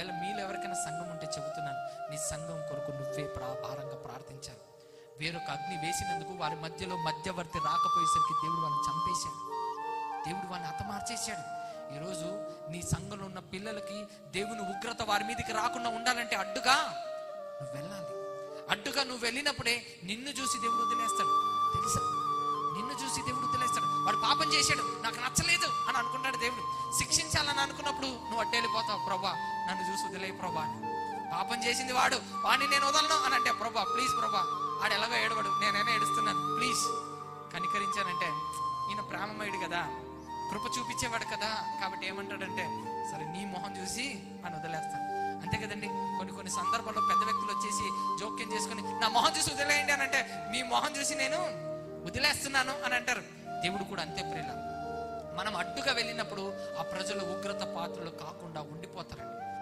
ఒకవేళ మీలో ఎవరికైనా సంఘం ఉంటే చెబుతున్నాను నీ సంఘం కొరకు నువ్వే ప్రా భారంగా ప్రార్థించాను వేరొక అగ్ని వేసినందుకు వారి మధ్యలో మధ్యవర్తి రాకపోయేసరికి దేవుడు వాళ్ళని చంపేశాడు. దేవుడు వాళ్ళని హతమార్చేశాడు. ఈరోజు నీ సంఘంలో ఉన్న పిల్లలకి దేవుని ఉగ్రత వారి మీదకి రాకుండా ఉండాలంటే అడ్డుగా నువ్వు వెళ్ళాలి. అడ్డుగా నువ్వు వెళ్ళినప్పుడే నిన్ను చూసి దేవుడు వదిలేస్తాడు. తెలుసా? నిన్ను చూసి దేవుడు వదిలేస్తాడు. వాడు పాపం చేశాడు. నాకు నచ్చలేదు అని వదిలే ప్రభా. అని పాపం చేసింది వాడు. వాడిని నేను వదలను అని అంటే ప్రభా ప్లీజ్ ప్రభా ఆడు ఎలాగో ఏడవడు. నేనైనా ఏడుస్తున్నాను. ప్లీజ్ కనికరించానంటే ఈయన ప్రేమమయుడు కదా. కృప చూపించేవాడు కదా. కాబట్టి ఏమంటాడంటే సరే నీ మొహం చూసి అని వదిలేస్తాను. అంతే కదండి. కొన్ని కొన్ని సందర్భాల్లో పెద్ద వ్యక్తులు వచ్చేసి జోక్యం చేసుకుని నా మొహం చూసి వదిలేయండి అని అంటే మీ మొహం చూసి నేను వదిలేస్తున్నాను అని అంటారు. దేవుడు కూడా అంతే ప్రేల మనం అడ్డుగా వెళ్ళినప్పుడు ఆ ప్రజలు ఉగ్రత పాత్రలు కాకుండా ఉండిపోతారండి.